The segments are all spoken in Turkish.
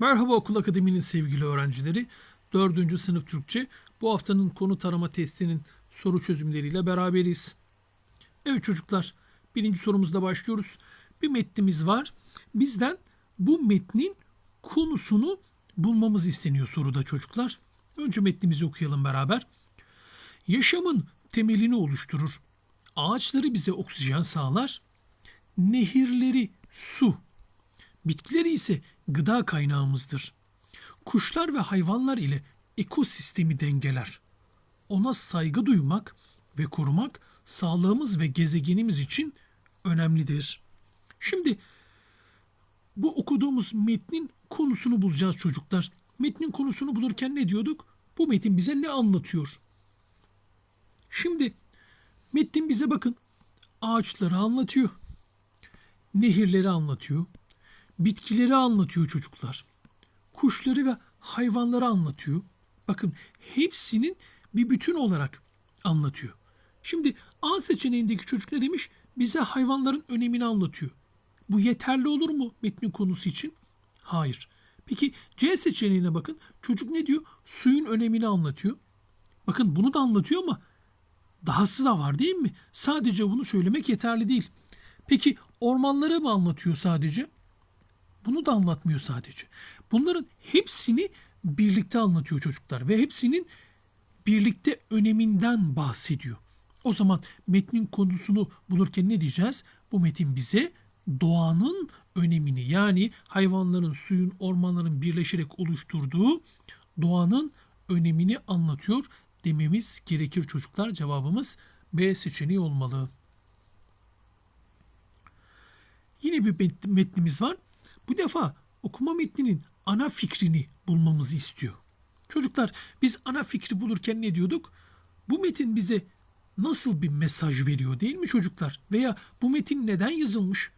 Merhaba Okul Akademi'nin sevgili öğrencileri. 4. sınıf Türkçe. Bu haftanın konu tarama testinin soru çözümleriyle beraberiz. Evet çocuklar, birinci sorumuzda başlıyoruz. Bir metnimiz var. Bizden bu metnin konusunu bulmamız isteniyor soruda çocuklar. Önce metnimizi okuyalım beraber. Yaşamın temelini oluşturur. Ağaçları bize oksijen sağlar. Nehirleri su, Bitkileri ise gıda kaynağımızdır. Kuşlar ve hayvanlar ile ekosistemi dengeler. Ona saygı duymak ve korumak sağlığımız ve gezegenimiz için önemlidir. Şimdi bu okuduğumuz metnin konusunu bulacağız çocuklar. Metnin konusunu bulurken ne diyorduk? Bu metin bize ne anlatıyor? Şimdi metin bize bakın ağaçları anlatıyor. Nehirleri anlatıyor bitkileri anlatıyor çocuklar. Kuşları ve hayvanları anlatıyor. Bakın hepsinin bir bütün olarak anlatıyor. Şimdi A seçeneğindeki çocuk ne demiş? Bize hayvanların önemini anlatıyor. Bu yeterli olur mu metnin konusu için? Hayır. Peki C seçeneğine bakın. Çocuk ne diyor? Suyun önemini anlatıyor. Bakın bunu da anlatıyor ama dahası da var değil mi? Sadece bunu söylemek yeterli değil. Peki ormanları mı anlatıyor sadece? Bunu da anlatmıyor sadece. Bunların hepsini birlikte anlatıyor çocuklar ve hepsinin birlikte öneminden bahsediyor. O zaman metnin konusunu bulurken ne diyeceğiz? Bu metin bize doğanın önemini yani hayvanların, suyun, ormanların birleşerek oluşturduğu doğanın önemini anlatıyor dememiz gerekir çocuklar. Cevabımız B seçeneği olmalı. Yine bir metnimiz var. Bu defa okuma metninin ana fikrini bulmamızı istiyor. Çocuklar biz ana fikri bulurken ne diyorduk? Bu metin bize nasıl bir mesaj veriyor değil mi çocuklar? Veya bu metin neden yazılmış?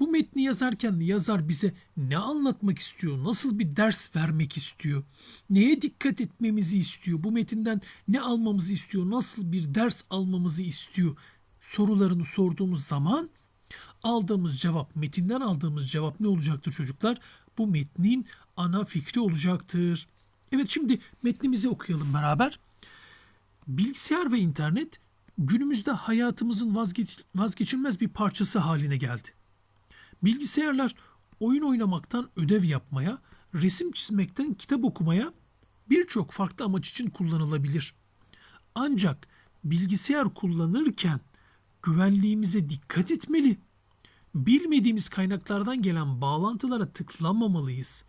Bu metni yazarken yazar bize ne anlatmak istiyor? Nasıl bir ders vermek istiyor? Neye dikkat etmemizi istiyor? Bu metinden ne almamızı istiyor? Nasıl bir ders almamızı istiyor? Sorularını sorduğumuz zaman aldığımız cevap, metinden aldığımız cevap ne olacaktır çocuklar? Bu metnin ana fikri olacaktır. Evet şimdi metnimizi okuyalım beraber. Bilgisayar ve internet günümüzde hayatımızın vazgeç vazgeçilmez bir parçası haline geldi. Bilgisayarlar oyun oynamaktan ödev yapmaya, resim çizmekten kitap okumaya birçok farklı amaç için kullanılabilir. Ancak bilgisayar kullanırken güvenliğimize dikkat etmeli bilmediğimiz kaynaklardan gelen bağlantılara tıklamamalıyız.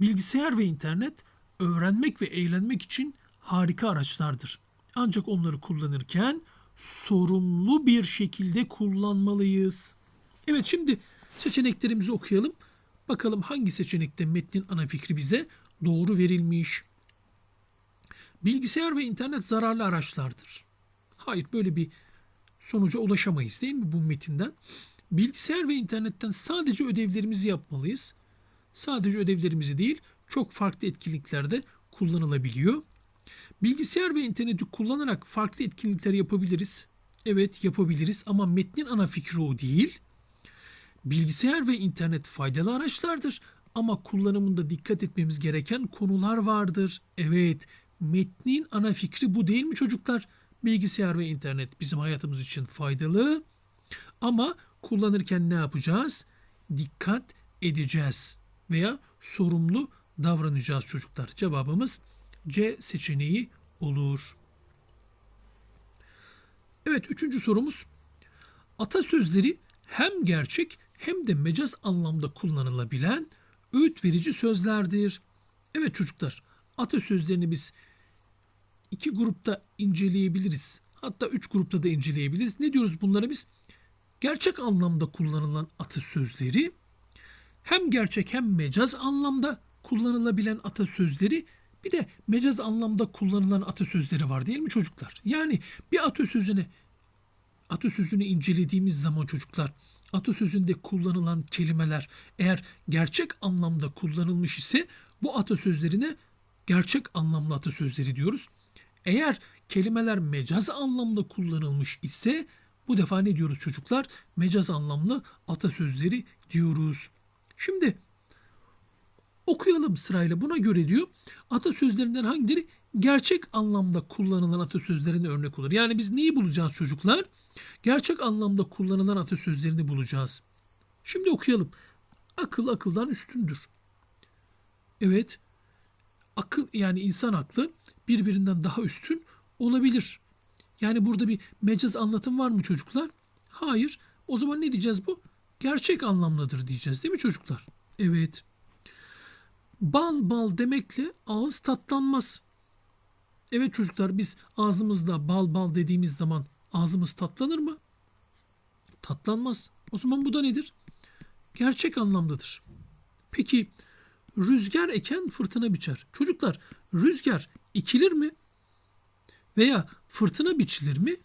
Bilgisayar ve internet öğrenmek ve eğlenmek için harika araçlardır. Ancak onları kullanırken sorumlu bir şekilde kullanmalıyız. Evet şimdi seçeneklerimizi okuyalım. Bakalım hangi seçenekte metnin ana fikri bize doğru verilmiş. Bilgisayar ve internet zararlı araçlardır. Hayır böyle bir sonuca ulaşamayız değil mi bu metinden? Bilgisayar ve internetten sadece ödevlerimizi yapmalıyız. Sadece ödevlerimizi değil, çok farklı etkinliklerde kullanılabiliyor. Bilgisayar ve interneti kullanarak farklı etkinlikler yapabiliriz. Evet yapabiliriz ama metnin ana fikri o değil. Bilgisayar ve internet faydalı araçlardır ama kullanımında dikkat etmemiz gereken konular vardır. Evet, metnin ana fikri bu değil mi çocuklar? Bilgisayar ve internet bizim hayatımız için faydalı ama kullanırken ne yapacağız? Dikkat edeceğiz veya sorumlu davranacağız çocuklar. Cevabımız C seçeneği olur. Evet üçüncü sorumuz. Atasözleri hem gerçek hem de mecaz anlamda kullanılabilen öğüt verici sözlerdir. Evet çocuklar atasözlerini biz iki grupta inceleyebiliriz. Hatta üç grupta da inceleyebiliriz. Ne diyoruz bunlara biz? Gerçek anlamda kullanılan atasözleri hem gerçek hem mecaz anlamda kullanılabilen atasözleri bir de mecaz anlamda kullanılan atasözleri var değil mi çocuklar? Yani bir atasözüne atasözünü incelediğimiz zaman çocuklar atasözünde kullanılan kelimeler eğer gerçek anlamda kullanılmış ise bu atasözlerine gerçek anlamlı atasözleri diyoruz. Eğer kelimeler mecaz anlamda kullanılmış ise bu defa ne diyoruz çocuklar? Mecaz anlamlı atasözleri diyoruz. Şimdi Okuyalım sırayla. Buna göre diyor atasözlerinden hangileri gerçek anlamda kullanılan atasözlerine örnek olur. Yani biz neyi bulacağız çocuklar? Gerçek anlamda kullanılan atasözlerini bulacağız. Şimdi okuyalım. Akıl akıldan üstündür. Evet. Akıl yani insan aklı birbirinden daha üstün olabilir. Yani burada bir mecaz anlatım var mı çocuklar? Hayır. O zaman ne diyeceğiz bu? Gerçek anlamdadır diyeceğiz değil mi çocuklar? Evet. Bal bal demekle ağız tatlanmaz. Evet çocuklar biz ağzımızda bal bal dediğimiz zaman ağzımız tatlanır mı? Tatlanmaz. O zaman bu da nedir? Gerçek anlamdadır. Peki rüzgar eken fırtına biçer. Çocuklar rüzgar ekilir mi? Veya fırtına biçilir mi?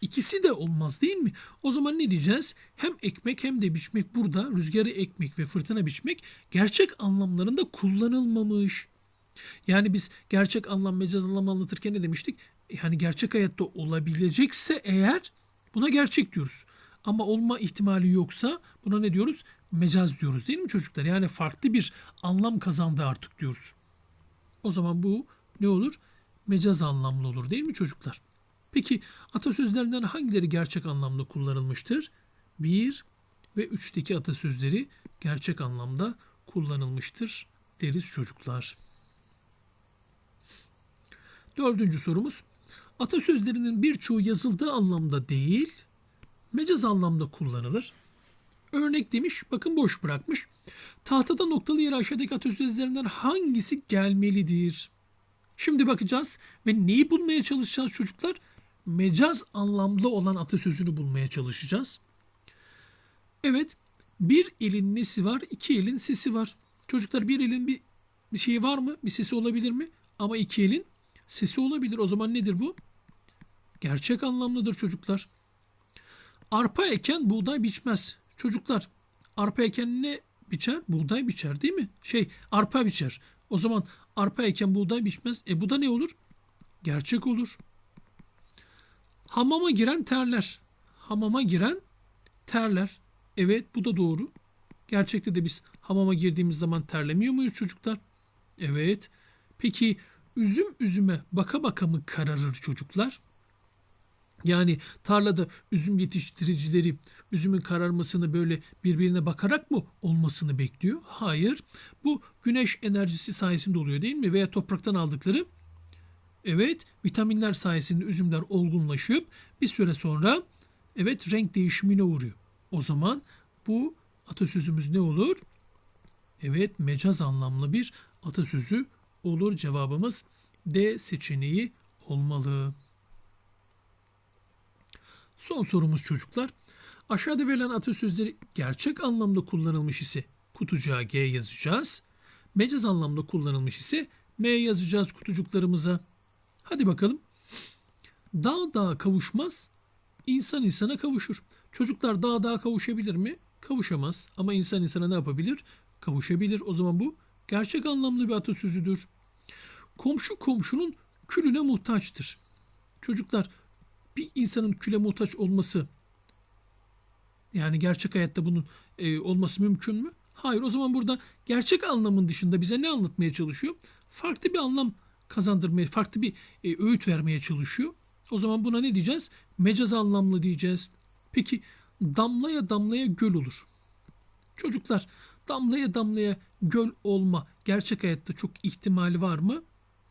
İkisi de olmaz değil mi? O zaman ne diyeceğiz? Hem ekmek hem de biçmek burada rüzgarı ekmek ve fırtına biçmek gerçek anlamlarında kullanılmamış. Yani biz gerçek anlam mecaz anlam anlatırken ne demiştik? Yani gerçek hayatta olabilecekse eğer buna gerçek diyoruz. Ama olma ihtimali yoksa buna ne diyoruz? Mecaz diyoruz değil mi çocuklar? Yani farklı bir anlam kazandı artık diyoruz. O zaman bu ne olur? Mecaz anlamlı olur değil mi çocuklar? Peki atasözlerinden hangileri gerçek anlamda kullanılmıştır? 1 ve 3'teki atasözleri gerçek anlamda kullanılmıştır deriz çocuklar. Dördüncü sorumuz. Atasözlerinin birçoğu yazıldığı anlamda değil, mecaz anlamda kullanılır. Örnek demiş, bakın boş bırakmış. Tahtada noktalı yere aşağıdaki atasözlerinden hangisi gelmelidir? Şimdi bakacağız ve neyi bulmaya çalışacağız çocuklar? Mecaz anlamlı olan atasözünü bulmaya çalışacağız. Evet, bir elin nesi var, iki elin sesi var. Çocuklar bir elin bir, bir şeyi var mı? Bir sesi olabilir mi? Ama iki elin sesi olabilir. O zaman nedir bu? Gerçek anlamlıdır çocuklar. Arpa eken buğday biçmez. Çocuklar arpa eken ne biçer? Buğday biçer değil mi? Şey arpa biçer. O zaman arpa eken buğday biçmez. E bu da ne olur? Gerçek olur. Hamama giren terler. Hamama giren terler. Evet bu da doğru. Gerçekte de biz hamama girdiğimiz zaman terlemiyor muyuz çocuklar? Evet. Peki üzüm üzüme baka baka mı kararır çocuklar? Yani tarlada üzüm yetiştiricileri üzümün kararmasını böyle birbirine bakarak mı olmasını bekliyor? Hayır. Bu güneş enerjisi sayesinde oluyor değil mi? Veya topraktan aldıkları evet vitaminler sayesinde üzümler olgunlaşıp bir süre sonra evet renk değişimine uğruyor. O zaman bu atasözümüz ne olur? Evet mecaz anlamlı bir atasözü olur cevabımız D seçeneği olmalı. Son sorumuz çocuklar. Aşağıda verilen atasözleri gerçek anlamda kullanılmış ise kutucuğa G yazacağız. Mecaz anlamda kullanılmış ise M yazacağız kutucuklarımıza. Hadi bakalım. Dağ dağa kavuşmaz, insan insana kavuşur. Çocuklar dağ dağa kavuşabilir mi? Kavuşamaz. Ama insan insana ne yapabilir? Kavuşabilir. O zaman bu gerçek anlamlı bir atasözüdür. Komşu komşunun külüne muhtaçtır. Çocuklar bir insanın küle muhtaç olması yani gerçek hayatta bunun e, olması mümkün mü? Hayır. O zaman burada gerçek anlamın dışında bize ne anlatmaya çalışıyor? Farklı bir anlam kazandırmaya, farklı bir e, öğüt vermeye çalışıyor. O zaman buna ne diyeceğiz? Mecaz anlamlı diyeceğiz. Peki damlaya damlaya göl olur. Çocuklar damlaya damlaya göl olma gerçek hayatta çok ihtimali var mı?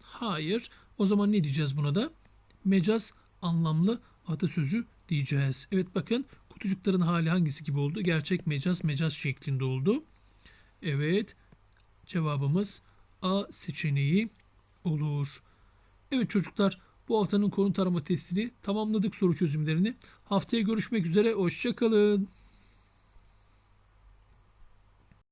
Hayır. O zaman ne diyeceğiz buna da? Mecaz anlamlı atasözü diyeceğiz. Evet bakın kutucukların hali hangisi gibi oldu? Gerçek mecaz mecaz şeklinde oldu. Evet cevabımız A seçeneği olur. Evet çocuklar bu haftanın konu tarama testini tamamladık soru çözümlerini. Haftaya görüşmek üzere. Hoşçakalın.